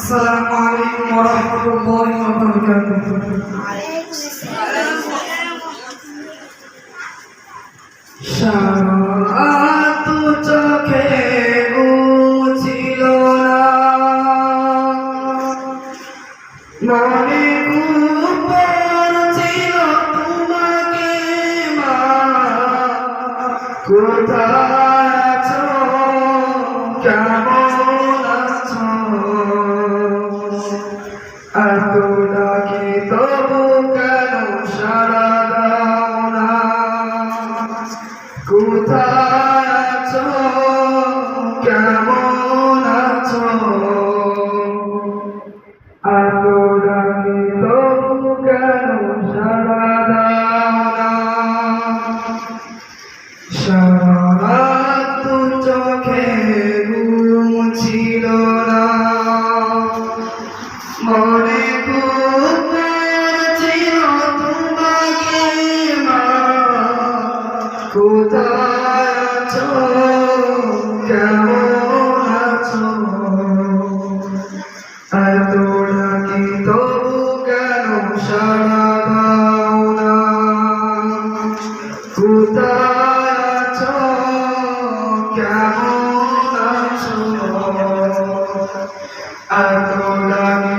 আসসালামু আলাইকুম ওয়া রাহমাতুল্লাহি ওয়া বারাকাতুহু। সাতু চোখে বুঝিল না মনে কুপর ছিল তোমাকে মা কোথায় আছো কেমন Adonai.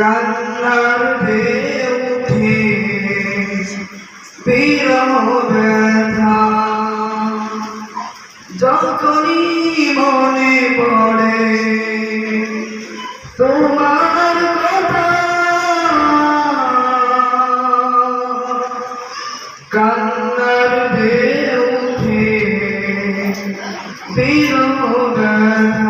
কান্নার ঢেউ মনে পড়ে তোমার কথা কান্নার ঢেউ ধীরে বিরহ ব্যথা।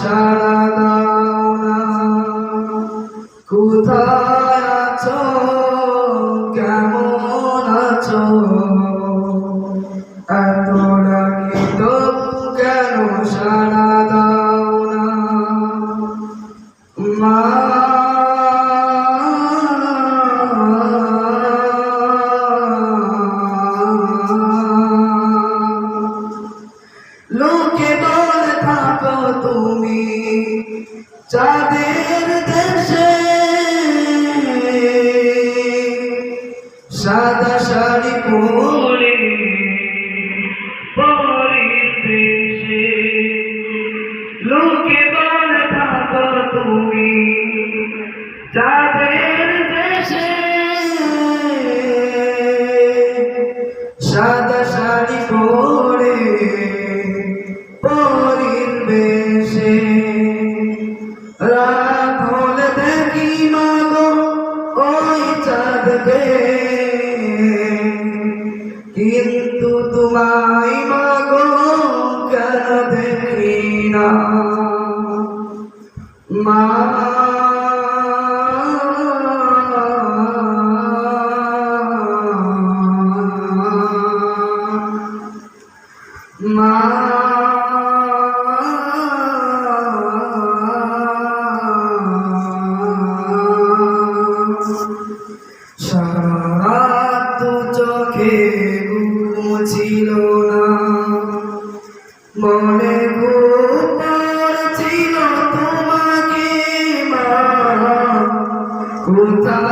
সারা দাও না কোথায় আছো? কেমন আছো? এত ডাকি তো কেন সারা দাও না মা। লোকে বা তুমি চাঁদের দেশে সাদা শাড়ি পরে পরিবেশে লোকে বলে থাকো তুমি চাঁদের দেশে সাদা তোমায় মাগো কেন দেখি না? মা Kuntala